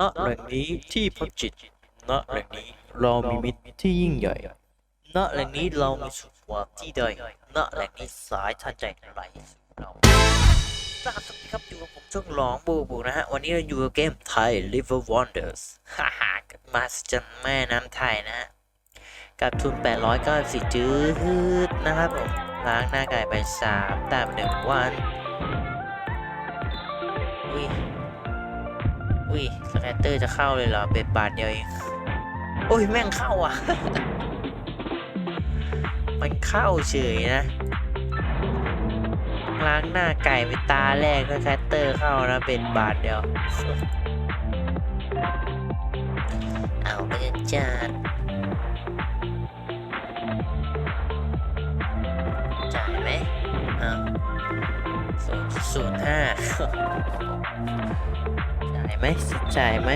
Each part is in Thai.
ณแหล่งนี้ที่พักจิตณแหล่งนี้เรามีมิตรที่ยิ่งใหญ่ณแหล่งนี้เรามีสุขภาพที่ได้ณแหล่งนี้สายทานใจไหลสู่เราสวัสดีครับอยู่กับผมช่วงหลองบูบูนะฮะ วันนี้เราอยู่กับเกมไทย River Wonders ฮ่าฮ่ามาสจันแม่น้ำไทยนะฮะกับทุน 894จื้ดนะครับผมล้างหน้าไก่ไป 3 ตามหนึ่งวันอุ้ย อุ้ยสแกตเตอร์จะเข้าเลยเหรอ เบ็ดบาทเดียวเองโอ้ย แม่งเข้าอะ มันเข้าเฉยนะ ล้างหน้าไก่ไปตาแรกก็แคตเตอร์เข้านะ เป็นบาทเดียว เอาไปจะจัดจ่ายไหมเอาศูนย์ศูนย์ห้า ไหมจ่ายไหม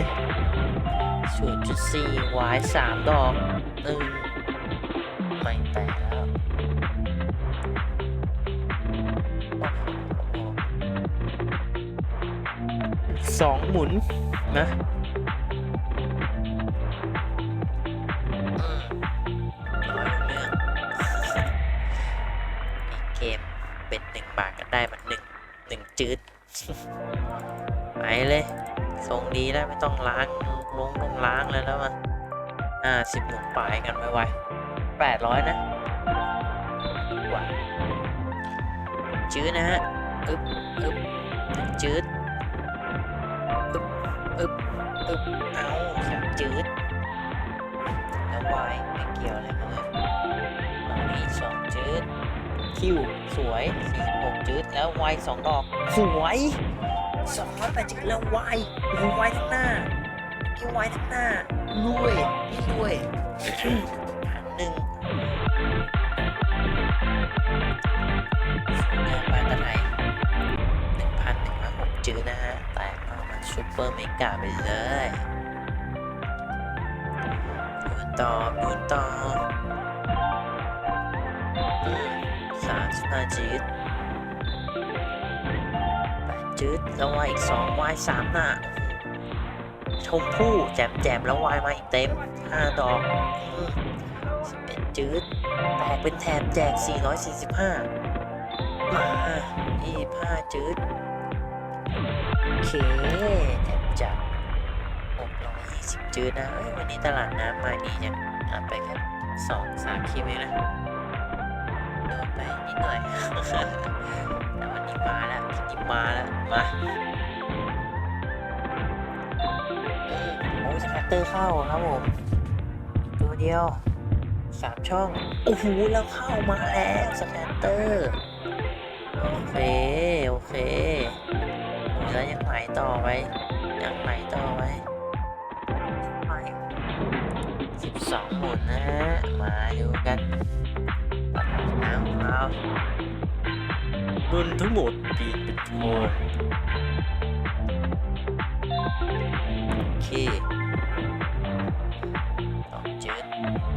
ศูนย์จุดสี่วายสามดอกหนึ่งไม่แตกแล้วสองหมุนนะอืมร้อยเรื่อเกมเป็นหนึ่งบาทก็ได้มันหนึ่งหนึ่งจืดไปเลย ทรงดีแล้วไม่ต้องล้างลงลงล้างแล้วแล้วมาอ่าสิบหมุนปลายกันไวๆแปดร้อยนะกว่าจืดนะฮะอึบอึบจืดอึบอึบอึบเอาสามจืดแล้ววายไม่เกี่ยวอะไรมาเลยตอนนี้สองจืดคิวสวยสี่หกจืดแล้ววายสองดอกสวย สองร้อยแปดสิบแล้ววายโอ้โหวายทั้งหน้านี่วายทั้งหน้ารวยนี่รวยพันหนึ่งเงินบาทตะไทยหนึ่งพันหนึ่งร้อยหกจื้อนะฮะ แตกออกมาซุปเปอร์เมกาไปเลยดูต่อดูต่อสามสิบห้าจื้อ จืดแล้ววายอีกสองวายสามหน้าชมพู่แจมแจมแล้ววายมาอีกเต็มห้าดอกสิบเอ็ดจืดแตกเป็นแถบแจก445มายี่ห้าจืดโอเคแถมจับ620จืดนะวันนี้ตลาดน้ำมาดีจังอ่านไปแค่สองสามคลิปเองนะ ไปนิดหน่อยแต่วันนี้มาแล้วคลินี้มาแล้ว มาเออโอ้สแคตเตอร์เข้าครับผม ตัวเดียวสามช่อง โอ้โหแล้วเข้ามาแล้วสแคตเตอร์ โอเค โอเคแล้วยังไหลต่อไปยังไหลต่อไปไปสิบสองหมุนนะ มาดูกัน น้ำของเราเงินทั้งหมดปีเป็นทองโอเคต่อจืด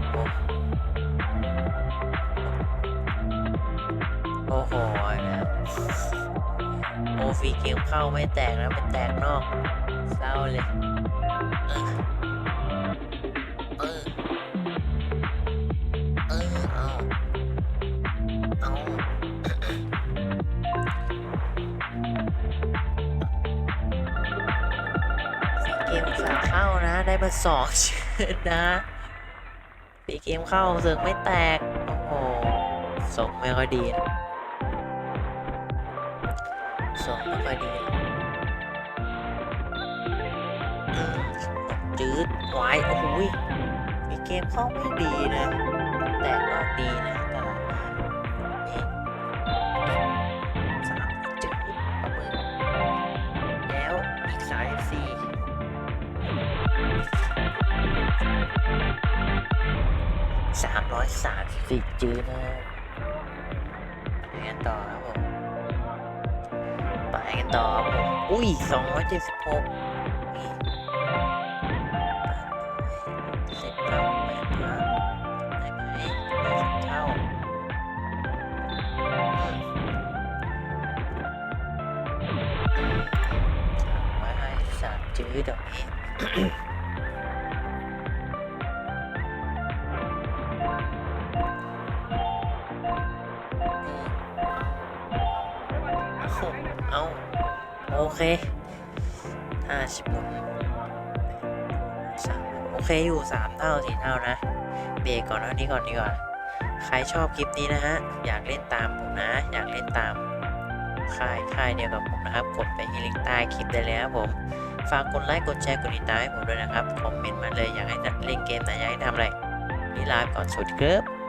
โอ้โอ้โหแล้วโอฟีเกมเข้าไม่แตกนะมันแตกนอก เศร้าเลย ได้มาสองชื่อนะปีเกมเข้าเสือกไม่แตก โอ้โหส่งไม่ค่อยดีนะส่งไม่ค่อยดีจืดไว้โอ้โหยปีเกมเข้าไม่ดีนะ แตกรอบดีนะ สามร้อยสามสิบจื้อนะไปกันต่อครับผมไปกันต่อครับผมอุ้ยสองร้อยเจ็ดสิบหกสิบเท่าแปดพันได้ไหมได้สิบเท่าอืมามร้อยห้สามจื้อดอกนี้ เอาโอเคห้าสิบหกสามโอเคอยู่สามเท่าสี่เท่านะ เบรกก่อนเท่านี้ก่อนดีกว่า ใครชอบคลิปนี้นะฮะ อยากเล่นตามผมนะ อยากเล่นตามค่ายค่ายเดียวกับผมนะครับ กดไปที่ลิงก์ใต้คลิปได้เลยครับผม ฝากกดไลค์กดแชร์กดติดตามให้ผมด้วยนะครับ คอมเมนต์มาเลยอยากให้จัดเล่นเกมไหนอยากให้ทำอะไรนี่ลาไปก่อนสวัสดีครับ